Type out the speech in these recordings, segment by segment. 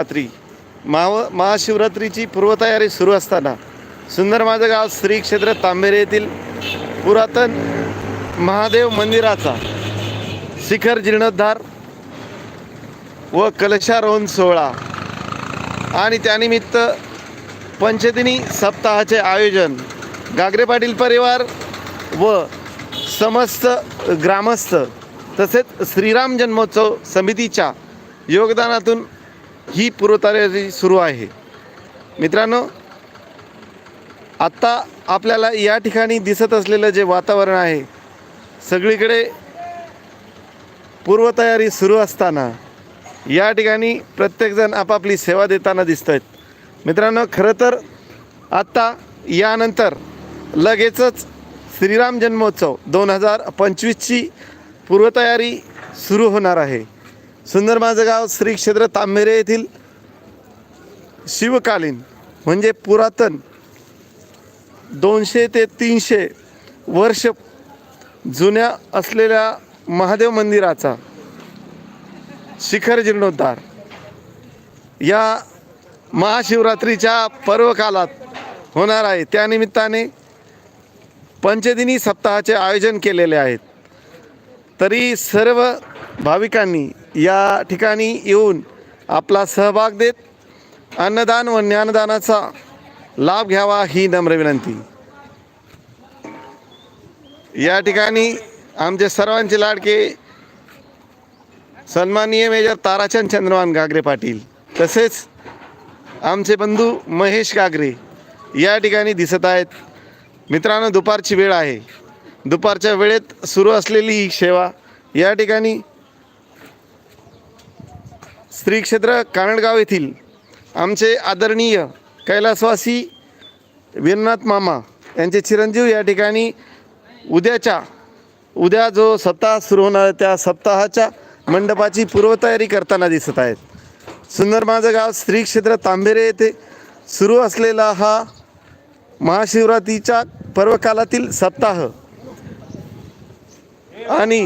रात्री महाव महाशिवरात्रीची पूर्वतयारी सुरू असताना सुंदर माझं गाव श्री क्षेत्र तांबेरे येथील पुरातन महादेव मंदिराचा शिखर जीर्णोद्धार व कलशारोहण सोहळा आणि त्यानिमित्त पंचदिनी सप्ताहाचे आयोजन गागरे पाटील परिवार व समस्त ग्रामस्थ तसेच श्रीराम जन्मोत्सव समितीच्या योगदानातून ही पूर्वतयारी सुरू आहे. मित्रांनो आत्ता आपल्याला या ठिकाणी दिसत असलेलं जे वातावरण आहे सगळीकडे पूर्वतयारी सुरू असताना या ठिकाणी प्रत्येकजण आपापली सेवा देताना दिसत आहेत मित्रांनो खरं तर आत्ता यानंतर लगेचच श्रीराम जन्मोत्सव दोन हजार पंचवीसची पूर्वतयारी सुरू होणार आहे. सुंदर माझं गाव श्री क्षेत्र तांबेरे येथील शिवकालीन म्हणजे पुरातन दोनशे ते तीनशे वर्ष जुन्या असलेल्या महादेव मंदिराचा शिखर जीर्णोद्धार. या महाशिवरात्रीच्या पर्वकालात होणार आहे. त्यानिमित्ताने पंचदिनी सप्ताहाचे आयोजन केलेले आहेत. तरी सर्व भाविकांनी या ठिकाणी येऊन आपला सहभाग देत अन्नदान व ज्ञानदानाचा लाभ घ्यावा ही नम्र विनंती. या ठिकाणी आमचे सर्वांचे लाडके सन्माननीय मेजर ताराचंद चंद्रवान गागरे पाटील तसेच आमचे बंधू महेश गागरे या ठिकाणी दिसत आहेत. मित्रांनो दुपारची वेळ आहे. दुपारच्या वेळेत सुरू असलेली ही सेवा या ठिकाणी श्री क्षेत्र कानडगाव येथील आमचे आदरणीय कैलासवासी वीरनाथ मामा यांचे चिरंजीव या ठिकाणी उद्याच्या उद्या जो सप्ताह सुरू होणार त्या सप्ताहाच्या मंडपाची पूर्वतयारी करताना दिसत आहेत. सुंदर माझं गाव श्री क्षेत्र तांबेरे येथे सुरू असलेला हा महाशिवरात्रीच्या पर्वकालातील सप्ताह. आणि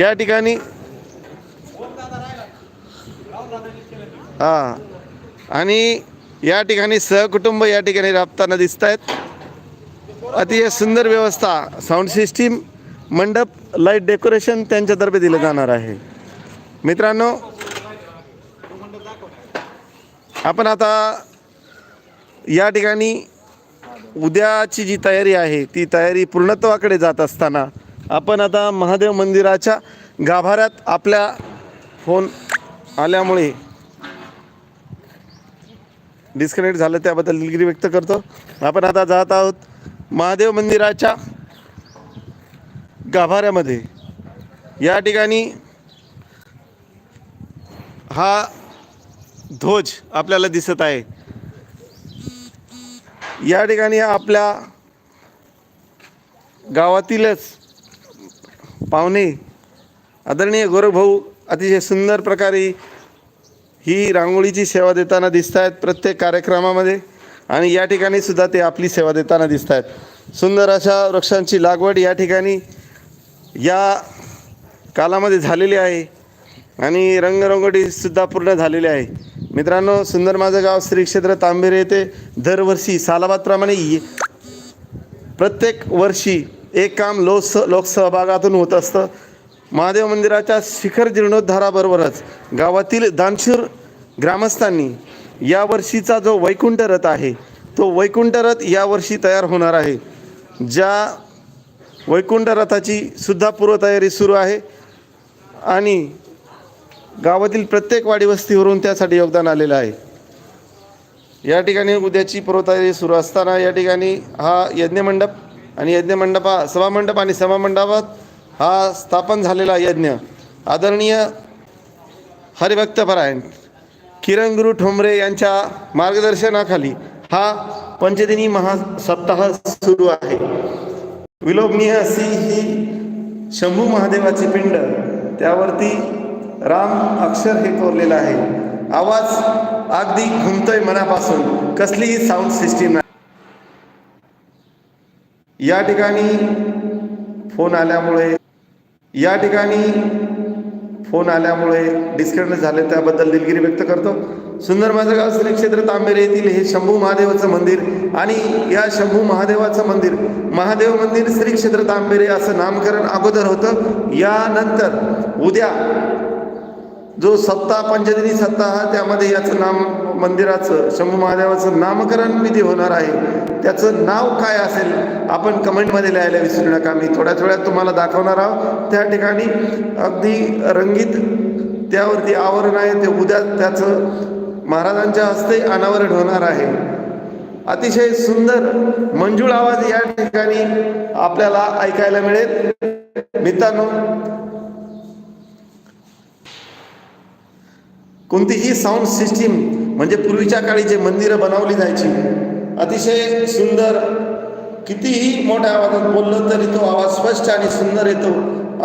या ठिकाणी हां. आणि या ठिकाणी सहकुटुंब या ठिकाणी राबताना दिसत आहेत अतिशय सुंदर व्यवस्था साऊंड सिस्टीम मंडप लाइट डेकोरेशन त्यांच्यातर्फे दिलं जाणार आहे. मित्रांनो आपण आता या ठिकाणी उद्याची जी तयारी आहे ती तयारी पूर्णत्वाकडे जात असताना आपण आता महादेव मंदिराच्या गाभाऱ्यात आपल्या फोन आल्यामुळे डिस्कनेक्ट झालं त्याबद्दल दिलगिरी व्यक्त करतो. आपण आता जात आहोत महादेव मंदिराच्या गाभाऱ्यामध्ये. या ठिकाणी हा ध्वज आपल्याला दिसत आहे. या ठिकाणी आपल्या गावातीलच पाहुणे आदरणीय गौरवभाऊ अतिशय सुंदर प्रकारे ही रांगोळीची सेवा देताना दिसत आहेत प्रत्येक कार्यक्रमामध्ये आणि या ठिकाणी सुद्धा ते आपली सेवा देताना दिसत आहेत सुंदर अशा वृक्षांची लागवड या ठिकाणी या कालामध्ये झालेली आहे आणि रंगरंगोटीसुद्धा पूर्ण झालेली आहे. मित्रांनो सुंदर माझं गाव श्री क्षेत्र तांबेरे येथे दरवर्षी सालाबादप्रमाणे ये- प्रत्येक वर्षी एक काम लोकस लोकसहभागातून होत असतं. महादेव मंदिराच्या शिखर जीर्णोद्धाराबरोबरच गावातील दानशूर ग्रामस्थांनी यावर्षीचा जो वैकुंठ रथ आहे तो वैकुंठ रथ यावर्षी तयार होणार आहे. ज्या वैकुंठ रथाची सुद्धा पूर्वतयारी सुरू आहे आणि गावातील प्रत्येक वाडी वस्तीवरून त्यासाठी योगदान आलेलं आहे. या ठिकाणी उद्याची पूर्वतयारी सुरू असताना या ठिकाणी हा यज्ञमंडप आणि यज्ञमंडपा सभामंडप आणि सभामंडपात हा स्थापन झालेला यज्ञ आदरणीय हरिभक्तपरायण किरण गुरु ठोंबरे यांच्या मार्गदर्शनाखाली हा पंचदिनी महासप्ताह सुरू आहे. विलोभनीय अशी ही शंभू महादेवाची पिंड त्यावरती राम अक्षर हे कोरलेलं आहे. आवाज अगदी घुमतोय मनापासून. कसलीही साऊंड सिस्टीम नाही. या ठिकाणी फोन आल्यामुळे या ठिकाणी फोन आल्यामुळे डिस्कनेक्ट झाले त्याबद्दल दिलगिरी व्यक्त करतो. सुंदर माझं गाव श्री क्षेत्र तांबेरे येथील हे शंभू महादेवाचं मंदिर आणि या शंभू महादेवाचं मंदिर महादेव मंदिर श्री क्षेत्र तांबेरे असं नामकरण अगोदर होतं. यानंतर उद्या जो सप्ताह पंचदिनी सप्ताह त्यामध्ये याचं नाम मंदिराचं शंभू महादेवाचं नामकरण विधी होणार आहे. त्याचं नाव काय असेल आपण कमेंटमध्ये लिहायला विसरू नका. मी थोड्या थोड्यात तुम्हाला दाखवणार आहोत. त्या ठिकाणी अगदी रंगीत त्यावरती आवरण आहे. ते उद्या त्याचं महाराजांच्या हस्ते अनावरण होणार आहे. अतिशय सुंदर मंजूळ आवाज या ठिकाणी आपल्याला ऐकायला मिळेल. मित्रांनो कोणतीही साऊंड सिस्टीम म्हणजे पूर्वीच्या काळी जे मंदिरं बनवली जायची अतिशय सुंदर कितीही मोठ्या आवाजात बोललं तरी तो आवाज स्पष्ट आणि सुंदर येतो.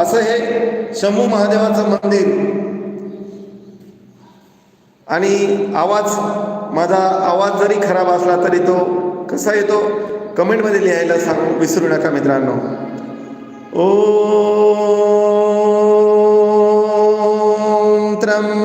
असं हे शंभू महादेवाचं मंदिर. आणि आवाज माझा आवाज जरी खराब असला तरी तो कसा येतो? कमेंटमध्ये लिहायला सांगू विसरू नका मित्रांनो. ओ त्र्यम्बकं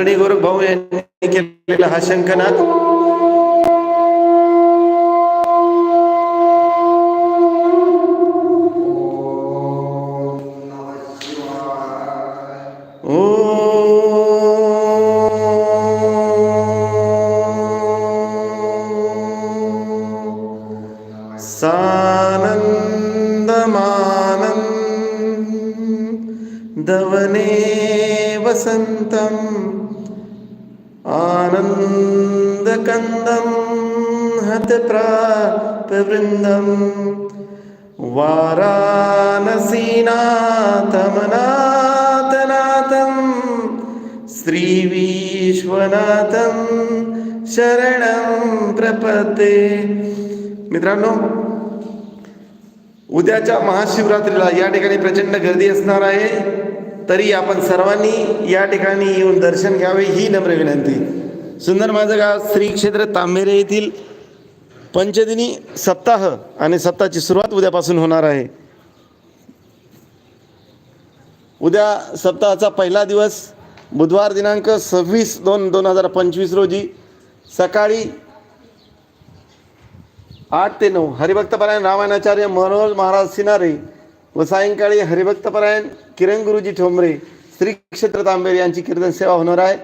आदरणीय गोरख भाऊ यांनी केलेला हा शंखनाद ॐ सानन्दमानन्दवने वसन्तम् आनन्दकन्दं हतप्रापवृन्दं वाराणसीनाथमनाथनाथं श्रीविश्वनाथं शरणं प्रपते मित्रांनो उद्याच्या महाशिवरात्रीला या ठिकाणी प्रचंड गर्दी असणार आहे तरी आपण सर्वांनी या ठिकाणी येऊन दर्शन घ्यावे ही नम्र विनंती सुंदर माझं गाव श्री क्षेत्र तांबेरे येथील पंचदिनी सप्ताह आणि सप्ताहाची सुरुवात उद्यापासून होणार आहे. उद्या सप्ताहाचा पहिला दिवस बुधवार दिनांक सव्वीस दोन दोन हजार पंचवीस रोजी सकाळी आठ ते नऊ. हरिभक्तपरायण रामायणाचार्य मनोज महाराज सिनारे व सायंकाळी हरिभक्तपरायण किरण गुरुजी ठोंबरे श्री क्षेत्र तांबेरे यांची कीर्तन सेवा होणार आहे.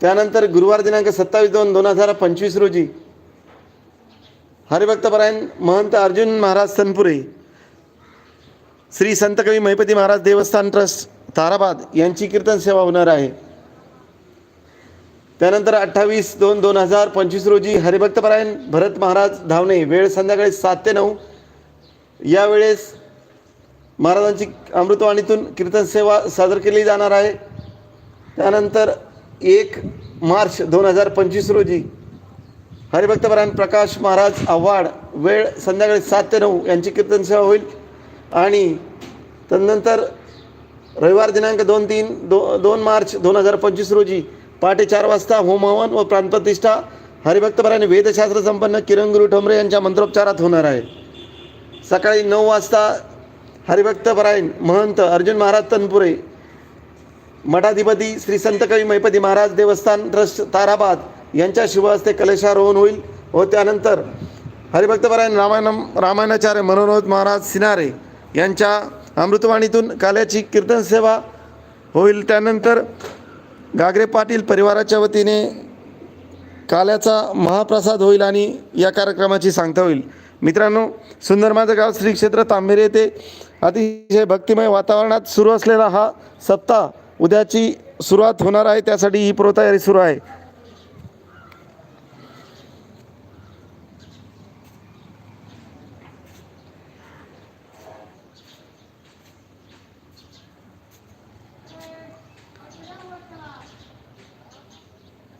त्यानंतर गुरुवार दिनांक सत्तावीस दोन दोन हजार पंचवीस रोजी हरिभक्तपरायण महंत अर्जुन महाराज सनपुरे श्री संतकवी महिपती महाराज देवस्थान ट्रस्ट ताराबाद यांची कीर्तन सेवा होणार आहे. त्यानंतर अठ्ठावीस दोन दोन हजार पंचवीस रोजी हरिभक्तपरायण भरत महाराज धावणे वेळ संध्याकाळी सात ते नऊ. यावेळेस महाराजांची अमृतवाणीतून कीर्तन सेवा सादर केली जाणार आहे. त्यानंतर एक मार्च दोन हजार पंचवीस रोजी हरिभक्तपरायण प्रकाश महाराज आव्हाड वेळ संध्याकाळी सात ते नऊ यांची कीर्तन सेवा होईल. आणि तदनंतर रविवार दिनांक दोन तीन दो दोन मार्च दोन हजार पंचवीस रोजी पहाटे चार वाजता होमहवन व प्राणप्रतिष्ठा हरिभक्तपरायण वेदशास्त्र संपन्न किरण गुरु ठोंबरे यांच्या मंत्रोपचारात होणार आहे. सकाळी नऊ वाजता हरिभक्तपरायण महंत अर्जुन महाराज तनपुरे मठाधिपती श्री संत कवी महिपती महाराज देवस्थान ट्रस्ट ताराबाद यांच्या शुभ हस्ते कलशारोहण होईल व त्यानंतर हरिभक्तपरायण रामायणम रामायणाचार्य मनोरोध महाराज सिनारे यांच्या अमृतवाणीतून काल्याची कीर्तन सेवा होईल. त्यानंतर गागरे पाटील परिवाराच्या वतीने काल्याचा महाप्रसाद होईल आणि या कार्यक्रमाची सांगता होईल. मित्रांनो सुंदर माझं गाव श्री क्षेत्र तांबेरे येथे अतिशय भक्तिमय वातावरणात सुरू असलेला हा सप्ताह उद्याची सुरुवात होणार आहे त्यासाठी ही पूर्वतयारी सुरू आहे.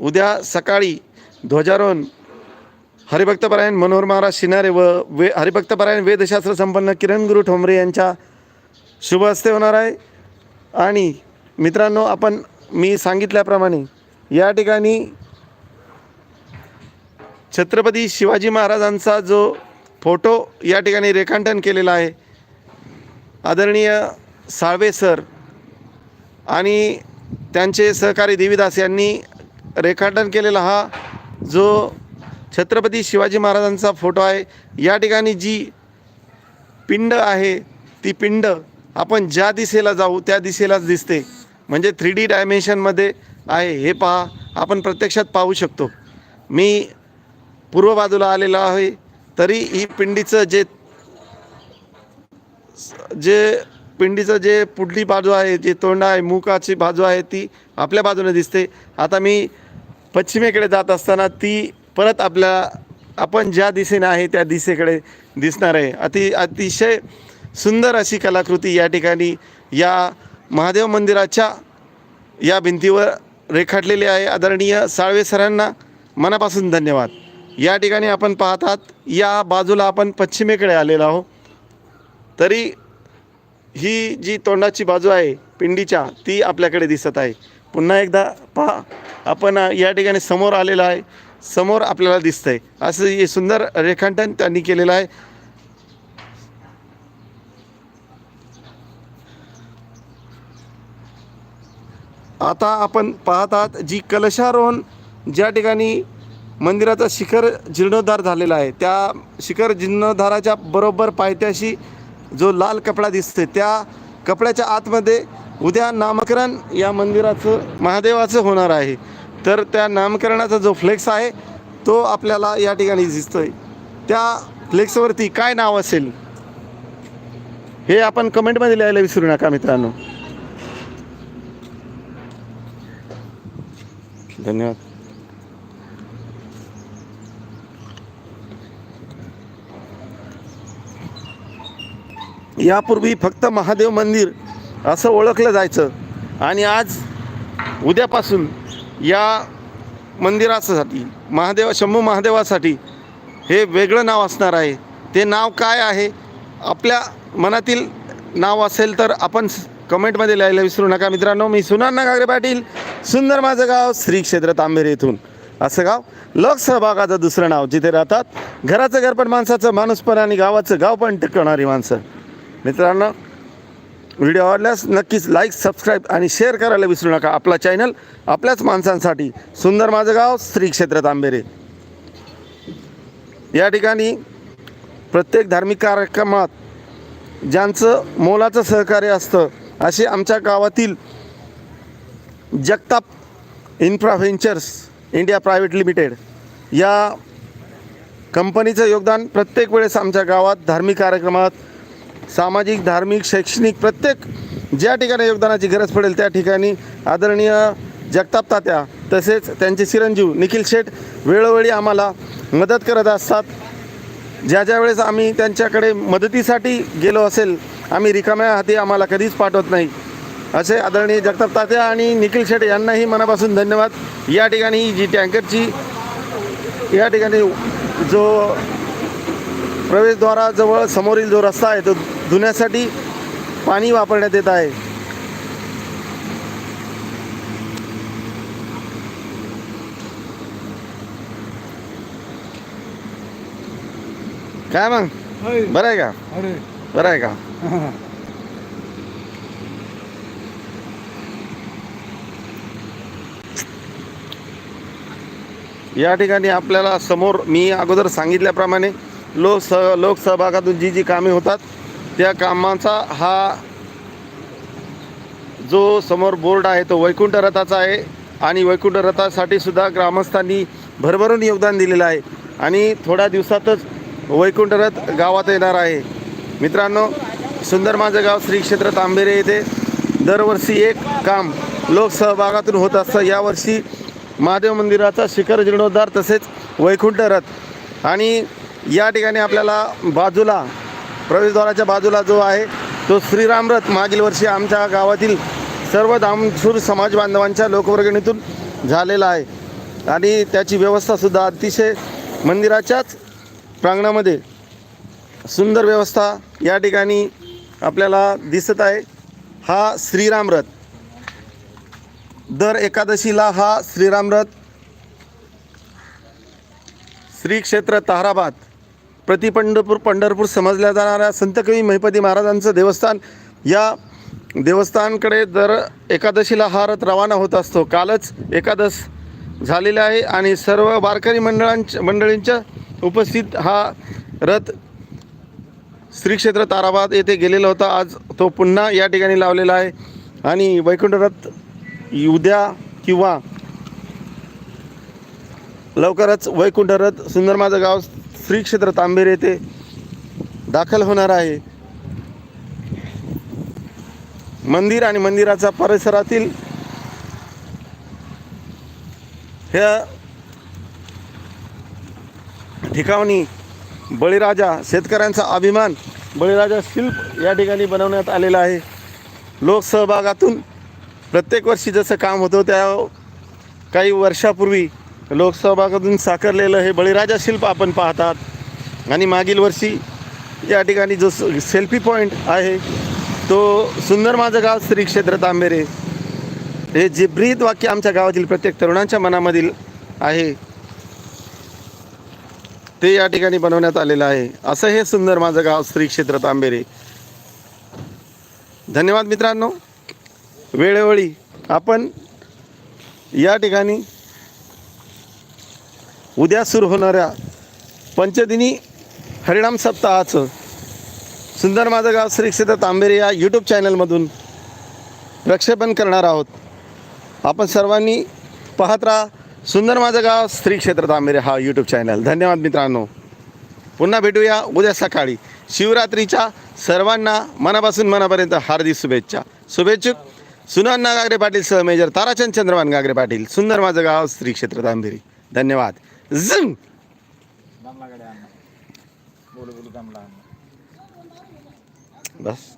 उद्या सकाळी ध्वजारोहण हरिभक्तपरायण मनोहर महाराज शिनारे व वे हरिभक्तपरायण वेदशास्त्र संपन्न किरण गुरु ठोंबरे यांच्या शुभ हस्ते होणार आहे. आणि मित्रांनो आपण मी सांगितल्याप्रमाणे या ठिकाणी छत्रपती शिवाजी महाराजांचा जो फोटो या ठिकाणी रेखांकन केलेला आहे आदरणीय साळवे सर आणि त्यांचे सहकारी देवीदास यांनी रेखाटन केलेला हा जो छत्रपती शिवाजी महाराजांचा फोटो आहे या ठिकाणी जी पिंड आहे ती पिंड आपण ज्या दिशेला जाऊ त्या दिशेलाच दिसते. म्हणजे थ्री डी डायमेन्शनमध्ये आहे. हे पहा आपण प्रत्यक्षात पाहू शकतो. मी पूर्व बाजूला आलेलो आहे तरी ही पिंडीचं जे जे पिंडीचं जे पुढली बाजू आहे जे तोंड आहे मुखाची बाजू आहे ती आपल्या बाजूने दिसते. आता मी पश्चिमेकडे जात असताना ती परत आपल्या आपण ज्या दिशेने आहे त्या दिशेकडे दिसणार आहे. अति अतिशय सुंदर अशी कलाकृती या ठिकाणी या महादेव मंदिराच्या या भिंतीवर रेखाटलेली आहे. आदरणीय साळवे सरांना मनापासून धन्यवाद. या ठिकाणी आपण पाहतात या बाजूला आपण पश्चिमेकडे आलेलो आहोत. तरी ही जी तोंडाची बाजू आहे पिंडीच्या ती आपल्याकडे दिसत आहे. पुन्हा एकदा पहा आपण या ठिकाणी समोर आलेला आहे. समोर आपल्याला दिसतंय. असं हे सुंदर रेखांकन त्यांनी केलेलं आहे. आता आपण पाहतात जी कलशारोहण ज्या ठिकाणी मंदिराचा शिखर जीर्णोद्धार झालेला आहे त्या शिखर जीर्णोद्धाराच्या बरोबर पायथ्याशी जो लाल कपडा दिसते त्या कपड्याच्या आतमध्ये उद्या नामकरण या मंदिराचं महादेवाचं होणार आहे. तर त्या नामकरणाचा जो फ्लेक्स आहे तो आपल्याला या ठिकाणी दिसतोय. त्या फ्लेक्सवरती काय नाव असेल? हे आपण कमेंटमध्ये लिहायला विसरू नका मित्रांनो. धन्यवाद. यापूर्वी फक्त महादेव मंदिर असं ओळखलं जायचं. आणि आज उद्यापासून या मंदिरासाठी महादेव शंभू महादेवासाठी हे वेगळं नाव असणार आहे. ते नाव काय आहे? आपल्या मनातील नाव असेल तर आपण स- कमेंटमध्ये लिहायला विसरू नका मित्रांनो. मी सुनाना गागरे पाटील सुंदर माझं गाव श्री क्षेत्र तांबेरे येथून असं गाव. लोकसहभागाचं दुसरं नाव. जिथे राहतात घराचं घर पण माणसाचं माणूस पण आणि गावाचं गाव पण टिकवणारी माणसं. मित्रांनो व्हिडिओ आवडल्यास नक्कीच लाईक सबस्क्राईब आणि शेअर करायला विसरू नका. आपला चॅनल आपल्याच माणसांसाठी. सुंदर माझं गाव श्री क्षेत्र तांबेरे. या ठिकाणी प्रत्येक धार्मिक कार्यक्रमात ज्यांचं मोलाचं सहकार्य असतं असे आमच्या गावातील Jagtap infra ventures India private limited या कंपनीचं योगदान प्रत्येक वेळेस आमच्या गावात धार्मिक कार्यक्रमात सामाजिक धार्मिक शैक्षणिक प्रत्येक ज्या ठिकाणी योगदानाची गरज पडेल त्या ठिकाणी आदरणीय जगताप तात्या तसेच त्यांचे चिरंजीव निखिल शेठ वेळोवेळी आम्हाला मदत करत असतात. ज्या ज्या वेळेस आम्ही त्यांच्याकडे मदतीसाठी गेलो असेल आम्ही रिकाम्या हाती आम्हाला कधीच पाठवत नाही. असे आदरणीय जगताप तात्या आणि निखिल शेठ यांनाही मनापासून धन्यवाद. या ठिकाणी जी टँकरची या ठिकाणी जो प्रवेशद्वाराजवळ समोरील जो रस्ता आहे तो धुण्यासाठी पाणी वापरण्यात येत आहे. काय मग? बरं आहे का? बरं आहे का? या ठिकाणी आपल्याला समोर मी अगोदर सांगितल्याप्रमाणे लोक स लोकसहभागातून जी जी कामे होतात त्या कामाचा हा जो समोर बोर्ड आहे तो वैकुंठ रथाचा आहे आणि वैकुंठ रथासाठी सुद्धा ग्रामस्थांनी भरभरून योगदान दिलेलं आहे. आणि थोड्या दिवसातच वैकुंठ रथ गावात येणार आहे. मित्रांनो सुंदर माझं गाव श्री क्षेत्र तांबेरे येथे दरवर्षी एक काम लोकसहभागातून होत असतं. यावर्षी महादेव मंदिराचा शिखर जीर्णोद्धार तसेच वैकुंठ रथ. आणि या ठिकाणी आपल्याला बाजूला प्रवेशद्वाराच्या बाजूला जो आहे तो श्रीरामरथ मागील वर्षी आमच्या गावातील सर्व दामशूर समाज बांधवांच्या लोकवर्गणीतून झालेला आहे. आणि त्याची व्यवस्थासुद्धा अतिशय मंदिराच्याच प्रांगणामध्ये सुंदर व्यवस्था या ठिकाणी आपल्याला दिसत आहे. हा श्रीरामरथ दर एकादशीला हा श्रीराम रथ श्री क्षेत्र ताहराबाद प्रति पंढरपूर पंढरपूर समजल्या जाणाऱ्या संतकवी महिपती महाराजांचं देवस्थान या देवस्थानकडे दर एकादशीला हा रथ रवाना होत असतो. कालच एकादश झालेला आहे आणि सर्व वारकरी मंडळांच्या मंडळींच्या उपस्थित हा रथ श्री क्षेत्र ताराबाद येथे गेलेला होता. आज तो पुन्हा या ठिकाणी लावलेला आहे. आणि वैकुंठरथ उद्या किंवा लवकरच वैकुंठरथ सुंदर माझं गाव श्री क्षेत्र तांबेर येथे दाखल होणार आहे. मंदिर आणि मंदिराचा परिसरातील ह्या ठिकाणी बळीराजा शेतकऱ्यांचा अभिमान बळीराजा शिल्प या ठिकाणी बनवण्यात आलेला आहे. लोकसहभागातून प्रत्येक वर्षी जसं काम होतं त्या काही वर्षापूर्वी लोकसहभागातून साकारलेलं हे बळीराजा शिल्प आपण पाहतात. आणि मागील वर्षी या ठिकाणी जो सेल्फी पॉईंट आहे तो सुंदर माझं गाव श्री क्षेत्र तांबेरे. हे जे ब्रीद वाक्य आमच्या गावातील प्रत्येक तरुणांच्या मनामधील आहे ते या ठिकाणी बनवण्यात आलेलं आहे. असं हे सुंदर माझं गाव श्री क्षेत्र तांबेरे. धन्यवाद मित्रांनो. वेळोवेळी आपण या ठिकाणी उद्या सुरू होणाऱ्या पंचदिनी हरिणाम सप्ताहाचं सुंदर माझं गाव श्री क्षेत्र तांबेरे या यूट्यूब चॅनलमधून प्रक्षेपण करणार आहोत. आपण सर्वांनी पाहत राहा सुंदर माझं गाव श्री क्षेत्र तांबेरे हा यूट्यूब चॅनल धन्यवाद मित्रांनो. पुन्हा भेटूया उद्या सकाळी. शिवरात्रीच्या सर्वांना मनापासून मनापर्यंत हार्दिक शुभेच्छा. शुभेच्छुक. सुनान्ना गागरे पाटील सह मेजर ताराचंद चंद्रमान गागरे पाटील. सुंदर माझं गाव श्री क्षेत्र दांभेरी. धन्यवाद. झिंग! दमला बस.